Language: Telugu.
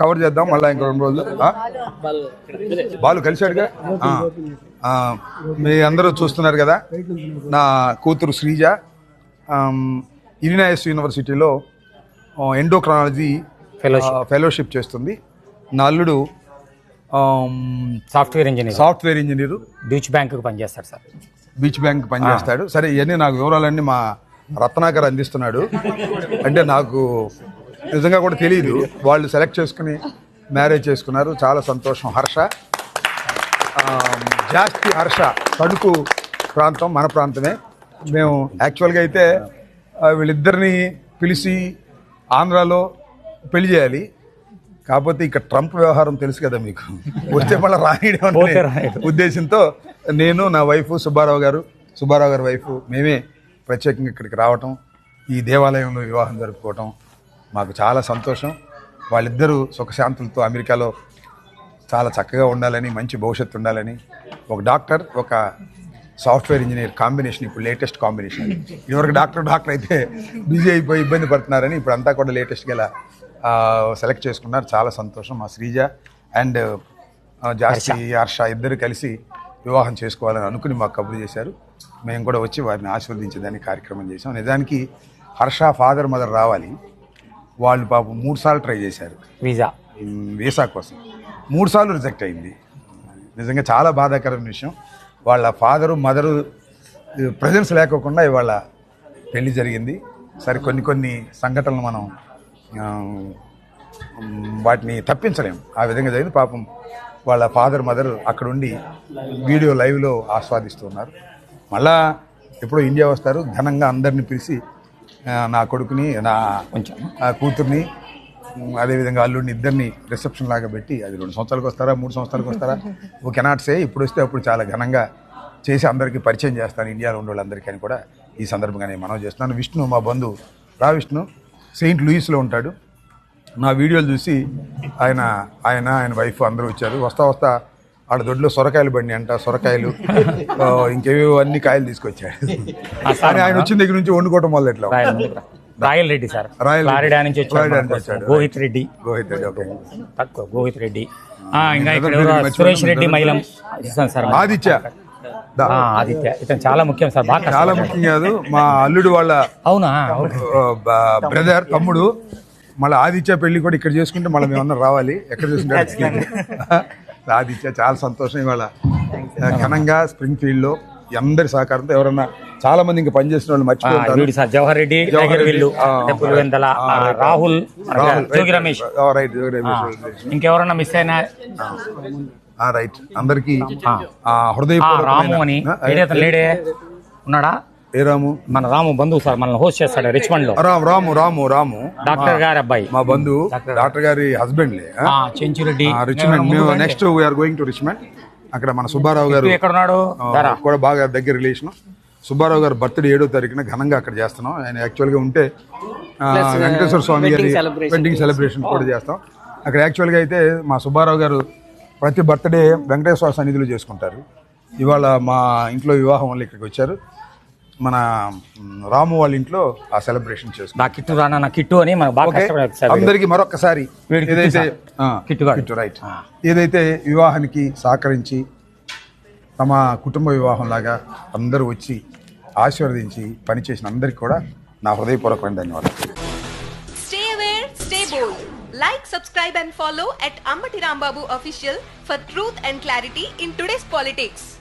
కవర్ చేద్దాం మళ్ళీ ఇంకో రెండు రోజులు? బాలు కలిశాడుగా? మీ అందరూ చూస్తున్నారు కదా నా కూతురు శ్రీజ. ఆమ్, ఇలినాయస్ యూనివర్సిటీలో ఎండోక్రాలజీ ఫెలోషిప్ చేస్తుంది. నా అల్లుడు software engineer. Software engineer. Beach bank పనిచేస్తాడు సార్. బీచ్ బ్యాంక్ పనిచేస్తాడు. సరే ఇవన్నీ నాకు వివరాలన్నీ మా రత్నాకర్ అందిస్తున్నాడు. అంటే నాకు నిజంగా కూడా తెలియదు వాళ్ళు సెలెక్ట్ చేసుకుని మ్యారేజ్ చేసుకున్నారు. చాలా సంతోషం. హర్ష. జాస్తి హర్ష. తణుకు ప్రాంతం మన ప్రాంతమే. మేము యాక్చువల్గా అయితే వీళ్ళిద్దరిని పిలిచి ఆంధ్రాలో పెళ్ళి చేయాలి. కాకపోతే ఇక్కడ ట్రంప్ వ్యవహారం తెలుసు కదా మీకు. వస్తే మళ్ళీ రానియడం. ఉద్దేశంతో నేను నా వైఫ్ సుబ్బారావు గారు సుబ్బారావు గారి వైఫ్ మేమే ప్రత్యేకంగా ఇక్కడికి రావటం ఈ దేవాలయంలో వివాహం జరుపుకోవటం మాకు చాలా సంతోషం. వాళ్ళిద్దరూ సుఖశాంతులతో అమెరికాలో చాలా చక్కగా ఉండాలని మంచి భవిష్యత్తు ఉండాలని. ఒక డాక్టర్ ఒక సాఫ్ట్వేర్ ఇంజనీర్ కాంబినేషన్ ఇప్పుడు లేటెస్ట్ కాంబినేషన్. ఇదివరకు డాక్టర్ డాక్టర్ అయితే బిజీ అయిపోయి ఇబ్బంది పడుతున్నారని ఇప్పుడు అంతా కూడా లేటెస్ట్గా ఇలా సెలెక్ట్ చేసుకున్నారు. చాలా సంతోషం. మా శ్రీజ అండ్ జాస్తి హర్ష. ఇద్దరు కలిసి వివాహం చేసుకోవాలని అనుకుని మాకు కబురు చేశారు. మేము కూడా వచ్చి వారిని ఆశీర్వదించేదానికి కార్యక్రమం చేసాం నిజానికి హర్ష ఫాదర్ మదర్ రావాలి. వాళ్ళు పాపం మూడు సార్లు ట్రై చేశారు. వీసా. వీసా కోసం. మూడు సార్లు రిజెక్ట్ అయింది. నిజంగా చాలా బాధాకరమైన విషయం. వాళ్ళ ఫాదరు మదరు ప్రజెన్స్ లేకోకుండా ఇవాళ పెళ్ళి జరిగింది. సరే కొన్ని కొన్ని సంఘటనలు మనం వాటిని తప్పించలేం ఆ విధంగా జరిగింది. పాపం వాళ్ళ ఫాదర్ మదర్ అక్కడ ఉండి వీడియో లైవ్లో ఆస్వాదిస్తున్నారు. మళ్ళా ఎప్పుడో ఇండియా వస్తారు. ఘనంగా అందరిని పిలిచి నా కొడుకుని నా కొంచెం కూతుర్ని అదేవిధంగా అల్లుడిని ఇద్దరిని రిసెప్షన్ లాగా పెట్టి అది రెండు సంవత్సరాలకు వస్తారా మూడు సంవత్సరాలకు వస్తారా? ఓ కెనాట్ సే ఇప్పుడు వస్తే అప్పుడు చాలా ఘనంగా చేసి అందరికీ పరిచయం చేస్తాను ఇండియాలో ఉండే వాళ్ళందరికీ అని కూడా ఈ సందర్భంగా నేను మనం చేస్తున్నాను. విష్ణు మా బంధువు. రా విష్ణు. సెయింట్ లూయిస్లో ఉంటాడు. నా వీడియోలు చూసి ఆయన ఆయన ఆయన వైఫ్ అందరూ వచ్చారు. వస్తా వస్తా ఆడ దొడ్లో సొరకాయలు బండి అంట సొరకాయలు. ఇంకేవో అన్ని కాయలు తీసుకొచ్చాడు. కానీ ఆయన వచ్చిన దగ్గర నుంచి వండుకోవటం మొదలు ఎట్లా రాయల్ రెడ్డి సార్. రాయల్ రెడ్డి. ఫ్లారిడా నుంచి వచ్చాడు. గోహిత్ రెడ్డి. రోహిత్ రెడ్డి ఓకే. తక్కువ గోహిత్ రెడ్డి. ఇంకా ఇక్కడ. సురేష్ రెడ్డి మహిళం ఇస్తాను సార్ ఆదిత్య. ఆదిత్య. ఇతను చాలా ముఖ్యం సార్. బాగా చాలా. ముఖ్యం కాదు. మా అల్లుడు వాళ్ళ అవునా. బ్రదర్ తమ్ముడు. మళ్ళీ ఆదిత్య పెళ్ళి కూడా ఇక్కడ చేసుకుంటే మళ్ళీ మేమన్నా రావాలి. ఎక్కడ చేసుకుంటారు? ఆదిత్య చాలా సంతోషం ఇవాళ. ఘనంగా స్ప్రింగ్ ఫీల్డ్లో అందరి సహకారంతో ఎవరన్నా చాలా మంది ఇంకా పనిచేసిన వాళ్ళు సార్ జవహర్ రెడ్డి పులివెందల రాహుల్ జోగి రమేష్. రైట్ రమేష్. ఇంకెవరన్నా మిస్ అయినా రైట్. అందరికి హృదయపూర్వకమైన- రాము అని లేడే ఉన్నాడా? ఏ రాము? మన రాము బంధువు సార్ మనల్ని హోస్ట్ చేస్తాడు రిచ్మండ్లో రాము రాము రాము రాము. డాక్టర్ గారి అబ్బాయి. మా బంధువు డాక్టర్ గారి హస్బెండ్లే ఆ, చెంచురెడ్డి. రిచ్మెండ్ మేము next we're going to Richmond అక్కడ మన సుబ్బారావు గారు ఎక్కడ ఉన్నాడు కూడా బాగా దగ్గర రిలేషన్ సుబ్బారావు గారు బర్త్డే ఏడో తారీఖున ఘనంగా అక్కడ చేస్తున్నాం. ఆయన యాక్చువల్గా ఉంటే వెంకటేశ్వర స్వామి గారి వెడ్డింగ్ సెలబ్రేషన్ కూడా చేస్తాం. అక్కడ యాక్చువల్గా అయితే మా సుబ్బారావు గారు ప్రతి బర్త్డే వెంకటేశ్వర సన్నిధిలో చేసుకుంటారు. ఇవాళ మా ఇంట్లో వివాహం వల్ల ఇక్కడికి వచ్చారు. మన రాము వాళ్ళ ఇంట్లో ఆ సెలబ్రేషన్ చేసుకుంటాం నా కిట్టు రానా నా కిట్టు అని మనకు బాగా. అందరికి మరొకసారి ఏదైతే కిట్టు రైట్ ఏదైతే వివాహానికి సహకరించి తమ కుటుంబ వివాహం లాగా అందరూ వచ్చి ఆశీర్వదించి పనిచేసిన అందరికి కూడా నా హృదయపూర్వకమైన ధన్యవాదాలు. Stay aware, stay bold. Like, subscribe, and follow at Ambati Rambabu Official for truth and clarity in today's politics.